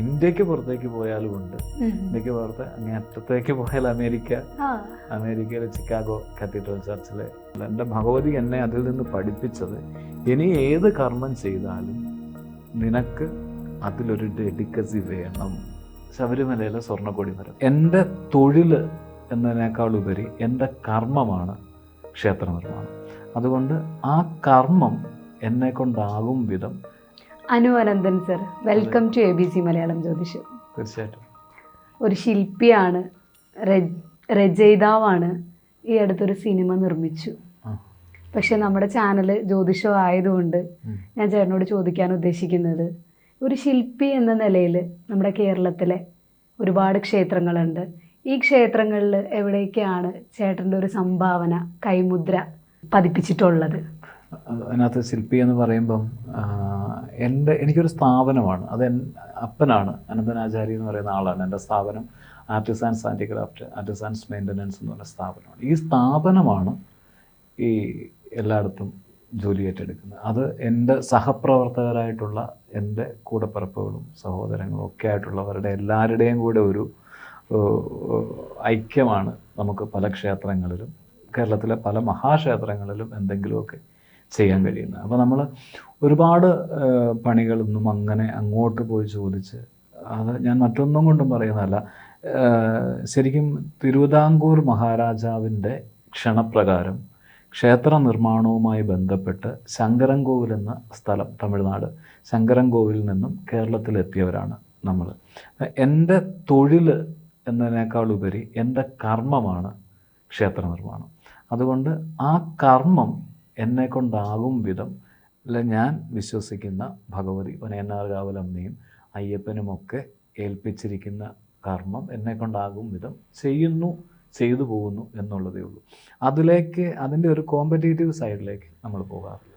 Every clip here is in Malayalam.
ഇന്ത്യയ്ക്ക് പുറത്തേക്ക് പോയാലും ഉണ്ട്. ഇന്ത്യയ്ക്ക് പുറത്ത് അങ്ങനെ അറ്റത്തേക്ക് പോയാൽ അമേരിക്ക അമേരിക്കയിലെ ചിക്കാഗോ കത്തീഡ്രൽ ചർച്ചിലെ. എന്റെ ഭഗവതി എന്നെ അതിൽ നിന്ന് പഠിപ്പിച്ചത് ഇനി ഏത് കർമ്മം ചെയ്താലും നിനക്ക് അതിലൊരു ഡെഡിക്കസി വേണം. ശബരിമലയിലെ സ്വർണക്കൊടി മരം എന്റെ തൊഴിൽ എന്നതിനേക്കാൾ ഉപരി എന്റെ കർമ്മമാണ് ക്ഷേത്ര നിർമ്മാണം അതുകൊണ്ട് ആ കർമ്മം എന്നെ കൊണ്ടാകും വിധം Anu Ananthan sir welcome to A B C Malayalam Jyothisham. തീർച്ചയായിട്ടും. ഒരു ശില്പിയാണ് രചയിതാവാണ് ഈ അടുത്തൊരു സിനിമ നിർമ്മിച്ചു. പക്ഷെ നമ്മുടെ ചാനൽ ജ്യോതിഷം ആയതുകൊണ്ട് ഞാൻ ചേട്ടനോട് ചോദിക്കാൻ ഉദ്ദേശിക്കുന്നത് ഒരു ശില്പി എന്ന നിലയിൽ നമ്മുടെ കേരളത്തിലെ ഒരുപാട് ക്ഷേത്രങ്ങളുണ്ട്. ഈ ക്ഷേത്രങ്ങളിൽ എവിടേക്കാണ് ചേട്ടന്റെ ഒരു സംഭാവന കൈമുദ്ര പതിപ്പിച്ചിട്ടുള്ളത്? അതിനകത്ത് ശില്പി എന്ന് പറയുമ്പം എന്റെ എനിക്കൊരു സ്ഥാപനമാണ്. അത് അപ്പനാണ്. അനന്തനാചാരി എന്ന് പറയുന്ന ആളാണ്. എന്റെ സ്ഥാപനം ആർട്ടിസാൻസ് ഹാൻഡിക്രാഫ്റ്റ് ആർട്ടിസാൻസ് മെയിന്റനൻസ് എന്ന് പറയുന്ന സ്ഥാപനമാണ്. ഈ സ്ഥാപനമാണ് ഈ എല്ലായിടത്തും ജോലി ഏറ്റെടുക്കുന്നത്. അത് എന്റെ സഹപ്രവർത്തകരായിട്ടുള്ള എന്റെ കൂടപ്പിറപ്പുകളും സഹോദരങ്ങളും ഒക്കെ ആയിട്ടുള്ളവരുടെ എല്ലാവരുടെയും കൂടെ ഒരു ഐക്യമാണ് നമുക്ക് പല ക്ഷേത്രങ്ങളിലും കേരളത്തിലെ പല മഹാക്ഷേത്രങ്ങളിലും എന്തെങ്കിലുമൊക്കെ ചെയ്യാൻ കഴിയുന്നത്. അപ്പോൾ നമ്മൾ ഒരുപാട് പണികളൊന്നും അങ്ങനെ അങ്ങോട്ട് പോയി ചോദിച്ച് അത് ഞാൻ മറ്റൊന്നും കൊണ്ടും പറയുന്നതല്ല. ശരിക്കും തിരുവിതാംകൂർ മഹാരാജാവിന്റെ ക്ഷണപ്രകാരം ക്ഷേത്ര നിർമ്മാണവുമായി ബന്ധപ്പെട്ട് ശങ്കരൻകോവിൽ എന്ന സ്ഥലം തമിഴ്നാട് ശങ്കരൻകോവിലിൽ നിന്നും കേരളത്തിലെത്തിയവരാണ് നമ്മൾ എന്റെ തൊഴിൽ എന്നതിനേക്കാൾ ഉപരി എന്റെ കർമ്മമാണ് ക്ഷേത്ര നിർമ്മാണം. അതുകൊണ്ട് ആ കർമ്മം എന്നെ കൊണ്ടാകും വിധം അല്ല ഞാൻ വിശ്വസിക്കുന്ന ഭഗവതി പനയന്നാർകാവലമ്മയും അയ്യപ്പനുമൊക്കെ ഏൽപ്പിച്ചിരിക്കുന്ന കർമ്മം എന്നെ കൊണ്ടാകും വിധം ചെയ്യുന്നു ചെയ്തു പോകുന്നു എന്നുള്ളതേ ഉള്ളൂ. അതിലേക്ക് അതിന്റെ ഒരു കോമ്പറ്റേറ്റീവ് സൈഡിലേക്ക് നമ്മൾ പോകാറില്ല.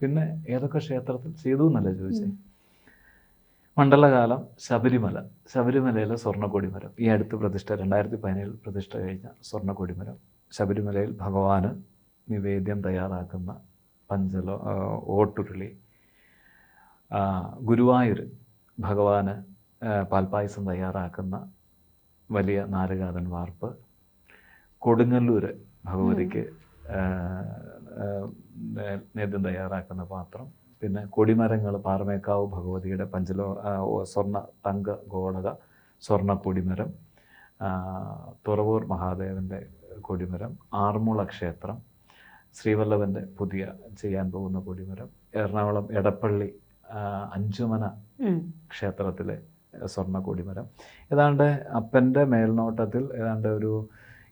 പിന്നെ ഏതൊക്കെ ക്ഷേത്രത്തിൽ? ചെയ്തു എന്നല്ല ചോദിച്ചേ. മണ്ഡലകാലം ശബരിമല. ശബരിമലയിലെ സ്വർണക്കൊടിമരം. ഈ അടുത്ത് പ്രതിഷ്ഠ രണ്ടായിരത്തി പതിനേഴിൽ പ്രതിഷ്ഠ കഴിഞ്ഞ സ്വർണക്കൊടിമരം. ശബരിമലയിൽ ഭഗവാന് നിവേദ്യം തയ്യാറാക്കുന്ന പഞ്ചലോ ഓട്ടുരുളി. ഗുരുവായൂർ ഭഗവാന് പാൽപ്പായസം തയ്യാറാക്കുന്ന വലിയ നാരകാതൻ വാർപ്പ്. കൊടുങ്ങല്ലൂർ ഭഗവതിക്ക് നേദ്യം തയ്യാറാക്കുന്ന പാത്രം. പിന്നെ കൊടിമരങ്ങൾ പാറമേക്കാവ് ഭഗവതിയുടെ പഞ്ചലോ സ്വർണ തങ്ക ഗോളക സ്വർണ കൊടിമരം തുറവൂർ മഹാദേവന്റെ കൊടിമരം. ആർമുള ക്ഷേത്രം. ശ്രീവല്ലഭന്റെ പുതിയ ചെയ്യാൻ പോകുന്ന കൊടിമരം എറണാകുളം എടപ്പള്ളി അഞ്ചുമന ക്ഷേത്രത്തിലെ സ്വർണ കൊടിമരം. ഏതാണ്ട് അപ്പന്റെ മേൽനോട്ടത്തിൽ ഏതാണ്ട് ഒരു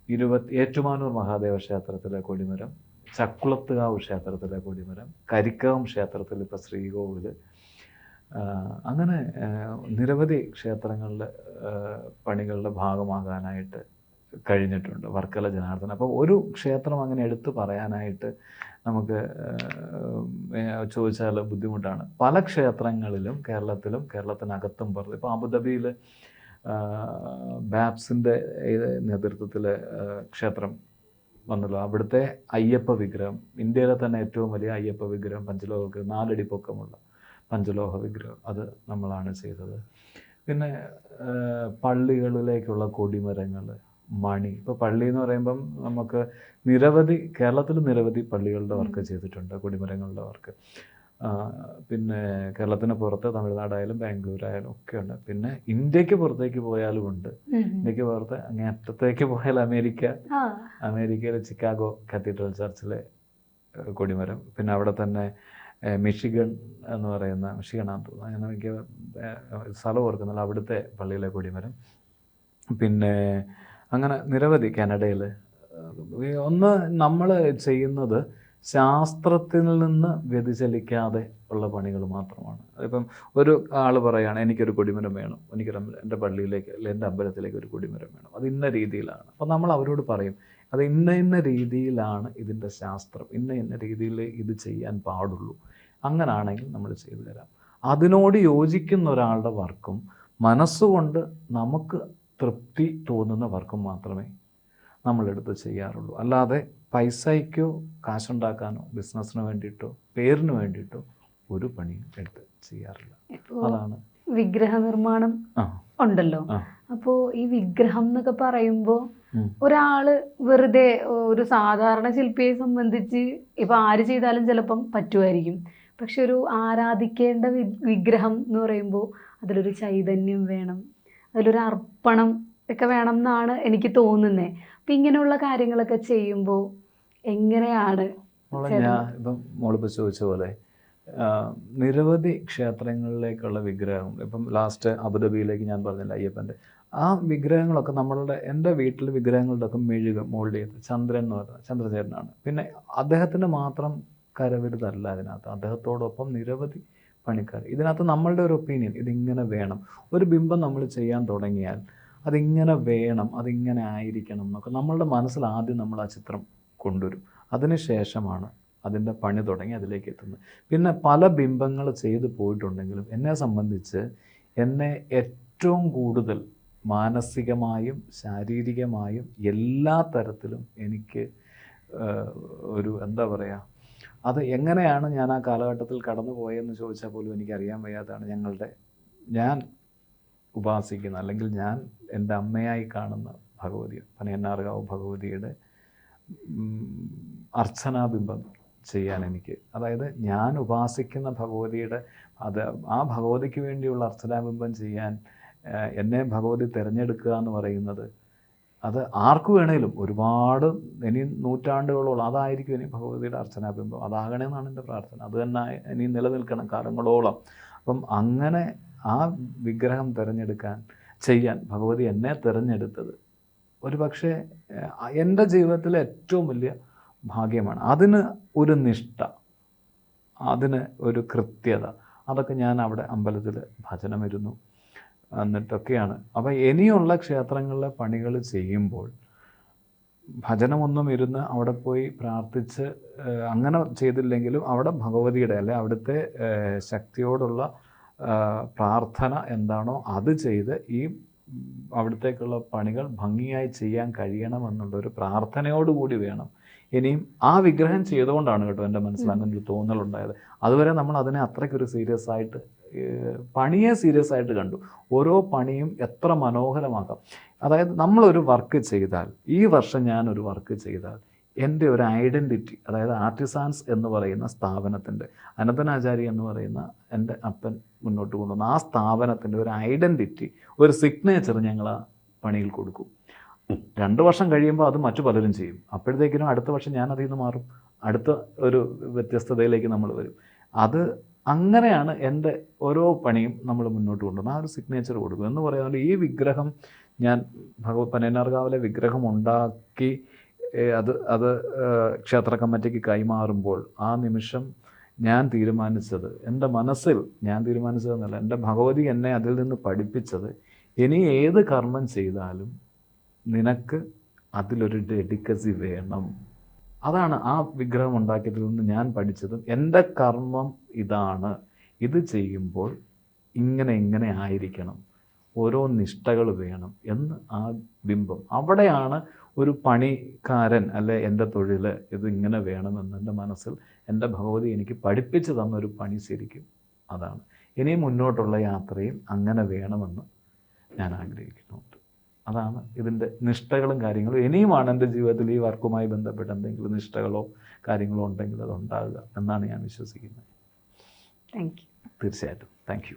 ഇരുപത്തി ഏറ്റുമാനൂർ മഹാദേവ ക്ഷേത്രത്തിലെ കൊടിമരം ചക്കുളത്തുകാവ് ക്ഷേത്രത്തിലെ കൊടിമരം കരിക്കകം ക്ഷേത്രത്തിൽ ഇപ്പോൾ ശ്രീകോവിൽ അങ്ങനെ നിരവധി ക്ഷേത്രങ്ങളിലെ പണികളുടെ ഭാഗമാകാനായിട്ട് കഴിഞ്ഞിട്ടുണ്ട് വർക്കല ജനാർദ്ദന. അപ്പോൾ ഒരു ക്ഷേത്രം അങ്ങനെ എടുത്തു പറയാനായിട്ട് നമുക്ക് ചോദിച്ചാൽ ബുദ്ധിമുട്ടാണ്. പല ക്ഷേത്രങ്ങളിലും കേരളത്തിലും കേരളത്തിനകത്തും പുറത്ത് ഇപ്പോൾ അബുദാബിയിൽ ബാപ്സിന്റെ നേതൃത്വത്തിൽ ക്ഷേത്രം വന്നല്ലോ. അവിടുത്തെ അയ്യപ്പ വിഗ്രഹം ഇന്ത്യയിലെ തന്നെ ഏറ്റവും വലിയ അയ്യപ്പ വിഗ്രഹം പഞ്ചലോഹ വിഗ്രഹം നാലടി പൊക്കമുള്ള പഞ്ചലോഹ വിഗ്രഹം അത് നമ്മളാണ് ചെയ്തത്. പിന്നെ പള്ളികളിലേക്കുള്ള കൊടിമരങ്ങൾ മണി. ഇപ്പോൾ പള്ളി എന്ന് പറയുമ്പം നമുക്ക് നിരവധി കേരളത്തിൽ നിരവധി പള്ളികളുടെ വർക്ക് ചെയ്തിട്ടുണ്ട്. കൊടിമരങ്ങളുടെ വർക്ക്. പിന്നെ കേരളത്തിന് പുറത്ത് തമിഴ്നാടായാലും ബാംഗ്ലൂരായാലും ഒക്കെ ഉണ്ട്. പിന്നെ ഇന്ത്യയ്ക്ക് പുറത്തേക്ക് പോയാലും ഉണ്ട്. ഇന്ത്യയ്ക്ക് പുറത്ത് അങ്ങനെ അറ്റത്തേക്ക് പോയാൽ അമേരിക്ക. അമേരിക്കയിലെ ചിക്കാഗോ കത്തീഡ്രൽ ചർച്ചിലെ കൊടിമരം. പിന്നെ അവിടെ തന്നെ മിഷിഗൺ എന്ന് പറയുന്ന മിഷിഗണാന്ന് തോന്നുന്നു. അങ്ങനെ എനിക്ക് സ്ഥലം ഓർക്കുന്നില്ല. അവിടുത്തെ പള്ളിയിലെ കൊടിമരം. പിന്നെ അങ്ങനെ നിരവധി കാനഡയിൽ ഒന്ന് നമ്മൾ ചെയ്യുന്നത് ശാസ്ത്രത്തിൽ നിന്ന് വ്യതിചലിക്കാതെ ഉള്ള പണികൾ മാത്രമാണ്. അതിപ്പം ഒരു ആൾ പറയുകയാണ് എനിക്കൊരു കൊടിമരം വേണം. എനിക്കൊരു എന്റെ പള്ളിയിലേക്ക് അല്ലെങ്കിൽ എന്റെ അമ്പലത്തിലേക്ക് ഒരു കൊടിമരം വേണം. അത് ഇന്ന രീതിയിലാണ്. അപ്പോൾ നമ്മൾ അവരോട് പറയും അത് ഇന്ന ഇന്ന രീതിയിലാണ് ഇതിന്റെ ശാസ്ത്രം. ഇന്ന ഇന്ന രീതിയിൽ ഇത് ചെയ്യാൻ പാടുള്ളൂ. അങ്ങനാണെങ്കിൽ നമ്മൾ ചെയ്തു തരാം. അതിനോട് യോജിക്കുന്ന ഒരാളുടെ വർക്കും മനസ്സുകൊണ്ട് നമുക്ക് തൃപ്തി തോന്നുന്ന വർക്കും മാത്രമേ നമ്മളെടുത്ത് ചെയ്യാറുള്ളൂ. അല്ലാതെ പൈസയ്ക്കോ കാശുണ്ടാക്കാനോ ബിസിനസ്സിന് വേണ്ടിയിട്ടോ പേരിന് വേണ്ടിയിട്ടോ ഒരു പണിയും എടുത്ത് ചെയ്യാറില്ല. അതാണ്. വിഗ്രഹ നിർമ്മാണം ഉണ്ടല്ലോ. അപ്പോ അപ്പോൾ ഈ വിഗ്രഹം എന്നൊക്കെ പറയുമ്പോൾ ഒരാൾ വെറുതെ ഒരു സാധാരണ ശില്പിയെ സംബന്ധിച്ച് ഇപ്പൊ ആര് ചെയ്താലും ചിലപ്പം പറ്റുമായിരിക്കും പക്ഷെ ഒരു ആരാധിക്കേണ്ട വിഗ്രഹം എന്ന് പറയുമ്പോൾ അതിലൊരു ചൈതന്യം വേണം. അതിലൊരു അർപ്പണം ഒക്കെ വേണം എന്നാണ് എനിക്ക് തോന്നുന്നത് അപ്പം ഇങ്ങനെയുള്ള കാര്യങ്ങളൊക്കെ ചെയ്യുമ്പോൾ എങ്ങനെയാണ് ഞാൻ ഇപ്പം മോളിപ്പോൾ ചോദിച്ച പോലെ നിരവധി ക്ഷേത്രങ്ങളിലേക്കുള്ള വിഗ്രഹം ഇപ്പം ലാസ്റ്റ് അബുദാബിയിലേക്ക് ഞാൻ പറഞ്ഞില്ല അയ്യപ്പന്റെ ആ വിഗ്രഹങ്ങളൊക്കെ നമ്മളുടെ എന്റെ വീട്ടിൽ വിഗ്രഹങ്ങളുടെ ഒക്കെ മെഴുക മോൾഡ് ചെയ്ത് ചന്ദ്രൻ എന്ന് പറയുന്നത് ചന്ദ്രചേരനാണ് പിന്നെ അദ്ദേഹത്തിന്റെ മാത്രം കരവിരുതല്ല അതിനകത്ത്. അദ്ദേഹത്തോടൊപ്പം നിരവധി പണിക്കാർ. ഇതിനകത്ത് നമ്മളുടെ ഒരു ഒപ്പീനിയൻ ഇതിങ്ങനെ വേണം. ഒരു ബിംബം നമ്മൾ ചെയ്യാൻ തുടങ്ങിയാൽ അതിങ്ങനെ വേണം അതിങ്ങനെ ആയിരിക്കണം എന്നൊക്കെ നമ്മളുടെ മനസ്സിൽ ആദ്യം നമ്മൾ ആ ചിത്രം കൊണ്ടുവരും. അതിനുശേഷമാണ് അതിന്റെ പണി തുടങ്ങി അതിലേക്ക് എത്തുന്നത്. പിന്നെ പല ബിംബങ്ങൾ ചെയ്തു പോയിട്ടുണ്ടെങ്കിലും എന്നെ സംബന്ധിച്ച് എന്നെ ഏറ്റവും കൂടുതൽ മാനസികമായും ശാരീരികമായും എല്ലാ തരത്തിലും എനിക്ക് ഒരു എന്താ പറയുക അത് എങ്ങനെയാണ് ഞാൻ ആ കാലഘട്ടത്തിൽ കടന്നു പോയെന്ന് ചോദിച്ചാൽ പോലും എനിക്കറിയാൻ വയ്യാത്തതാണ് ഞങ്ങളുടെ ഞാൻ ഉപാസിക്കുന്ന അല്ലെങ്കിൽ ഞാൻ എന്റെ അമ്മയായി കാണുന്ന ഭഗവതി പനയന്നാർകാവ് ഭഗവതിയുടെ അർച്ചനാബിംബം ചെയ്യാൻ എനിക്ക്. അതായത് ഞാൻ ഉപാസിക്കുന്ന ഭഗവതിയുടെ അത് ആ ഭഗവതിക്ക് വേണ്ടിയുള്ള അർച്ചനാബിംബം ചെയ്യാൻ എന്നെ ഭഗവതി തിരഞ്ഞെടുക്കുക എന്ന് പറയുന്നത് അത് ആർക്ക് വേണേലും ഒരുപാട് ഇനി നൂറ്റാണ്ടുകളോളം അതായിരിക്കും ഇനി ഭഗവതിയുടെ അർച്ചനാബിംബം അതാകണമെന്നാണ് എന്റെ പ്രാർത്ഥന. അത് തന്നെ ഇനി നിലനിൽക്കണം കാലങ്ങളോളം. അപ്പം അങ്ങനെ ആ വിഗ്രഹം തിരഞ്ഞെടുക്കാൻ ചെയ്യാൻ ഭഗവതി എന്നെ തിരഞ്ഞെടുത്തത്. ഒരു പക്ഷേ എന്റെ ജീവിതത്തിലെ ഏറ്റവും വലിയ ഭാഗ്യമാണ്. അതിന് ഒരു നിഷ്ഠ അതിന് ഒരു കൃത്യത. അതൊക്കെ ഞാൻ അവിടെ അമ്പലത്തിൽ ഭജനമിരുന്നു. എന്നിട്ടൊക്കെയാണ്. അപ്പോൾ ഇനിയുള്ള ക്ഷേത്രങ്ങളിലെ പണികൾ ചെയ്യുമ്പോൾ ഭജനമൊന്നും ഇരുന്ന് അവിടെ പോയി പ്രാർത്ഥിച്ച് അങ്ങനെ ചെയ്തില്ലെങ്കിലും അവിടെ ഭഗവതിയുടെ അല്ലെ അവിടുത്തെ ശക്തിയോടുള്ള പ്രാർത്ഥന എന്താണോ അത് ചെയ്ത് ഈ അവിടത്തേക്കുള്ള പണികൾ ഭംഗിയായി ചെയ്യാൻ കഴിയണമെന്നുള്ളൊരു പ്രാർത്ഥനയോടുകൂടി വേണം. ഇനിയും ആ വിഗ്രഹം ചെയ്തുകൊണ്ടാണ് കേട്ടോ എന്റെ മനസ്സിൽ അങ്ങനെ ഒരു തോന്നലുണ്ടായത്. അതുവരെ നമ്മൾ അതിനെ അത്രയ്ക്കൊരു സീരിയസ് ആയിട്ട് പണിയെ സീരിയസ് ആയിട്ട് കണ്ടു. ഓരോ പണിയും എത്ര മനോഹരമാക്കാം. അതായത് നമ്മളൊരു വർക്ക് ചെയ്താൽ ഈ വർഷം ഞാനൊരു വർക്ക് ചെയ്താൽ എന്റെ ഒരു ഐഡന്റിറ്റി അതായത് ആർട്ടിസാൻസ് എന്ന് പറയുന്ന സ്ഥാപനത്തിന്റെ അനന്തനാചാരി എന്ന് പറയുന്ന എന്റെ അപ്പൻ മുന്നോട്ട് കൊണ്ടുവന്ന ആ സ്ഥാപനത്തിന്റെ ഒരു ഐഡന്റിറ്റി ഒരു സിഗ്നേച്ചർ ഞങ്ങൾ ആ പണിയിൽ കൊടുക്കും. രണ്ട് വർഷം കഴിയുമ്പോൾ അത് മറ്റു പലരും ചെയ്യും. അപ്പോഴത്തേക്കിനും അടുത്ത വർഷം ഞാൻ അതിൽ നിന്ന് മാറും. അടുത്ത ഒരു വ്യത്യസ്തതയിലേക്ക് നമ്മൾ വരും. അത് അങ്ങനെയാണ് എന്റെ ഓരോ പണിയും നമ്മൾ മുന്നോട്ട് കൊണ്ടുവന്നത് ആ ഒരു സിഗ്നേച്ചർ കൊടുക്കും. എന്ന് പറയുന്നത് ഈ വിഗ്രഹം ഞാൻ ഭഗവത് പനയനാർകാവിലെ വിഗ്രഹം ഉണ്ടാക്കി അത് അത് ക്ഷേത്ര കമ്മിറ്റിക്ക് കൈമാറുമ്പോൾ ആ നിമിഷം ഞാൻ തീരുമാനിച്ചത് എന്റെ മനസ്സിൽ ഞാൻ തീരുമാനിച്ചതെന്നല്ല എന്റെ ഭഗവതി എന്നെ അതിൽ നിന്ന് പഠിപ്പിച്ചത് ഇനി ഏത് കർമ്മം ചെയ്താലും നിനക്ക് അതിലൊരു ഡെഡിക്കസി വേണം. അതാണ് ആ വിഗ്രഹം ഉണ്ടാക്കിയതിൽ നിന്ന് ഞാൻ പഠിച്ചതും എന്റെ കർമ്മം ഇതാണ് ഇത് ചെയ്യുമ്പോൾ ഇങ്ങനെ ഇങ്ങനെ ആയിരിക്കണം. ഓരോ നിഷ്ഠകൾ വേണം എന്ന് ആ ബിംബം. അവിടെയാണ് ഒരു പണിക്കാരൻ അല്ലെ എന്റെ തൊഴിൽ ഇത് ഇങ്ങനെ വേണമെന്ന് എന്റെ മനസ്സിൽ എന്റെ ഭഗവതി എനിക്ക് പഠിപ്പിച്ചു തന്ന ഒരു പണി ശരിക്കും അതാണ്. ഇനി മുന്നോട്ടുള്ള യാത്രയിൽ അങ്ങനെ വേണമെന്ന് ഞാൻ ആഗ്രഹിക്കുന്നുണ്ട്. അതാണ് ഇതിന്റെ നിഷ്ഠകളും കാര്യങ്ങളും. ഇനിയുമാണ് എന്റെ ജീവിതത്തിൽ ഈ വർക്കുമായി ബന്ധപ്പെട്ട് എന്തെങ്കിലും നിഷ്ഠകളോ കാര്യങ്ങളോ ഉണ്ടെങ്കിൽ അത് ഉണ്ടാകുക എന്നാണ് ഞാൻ വിശ്വസിക്കുന്നത്. താങ്ക് യു തീർച്ചയായിട്ടും. Thank U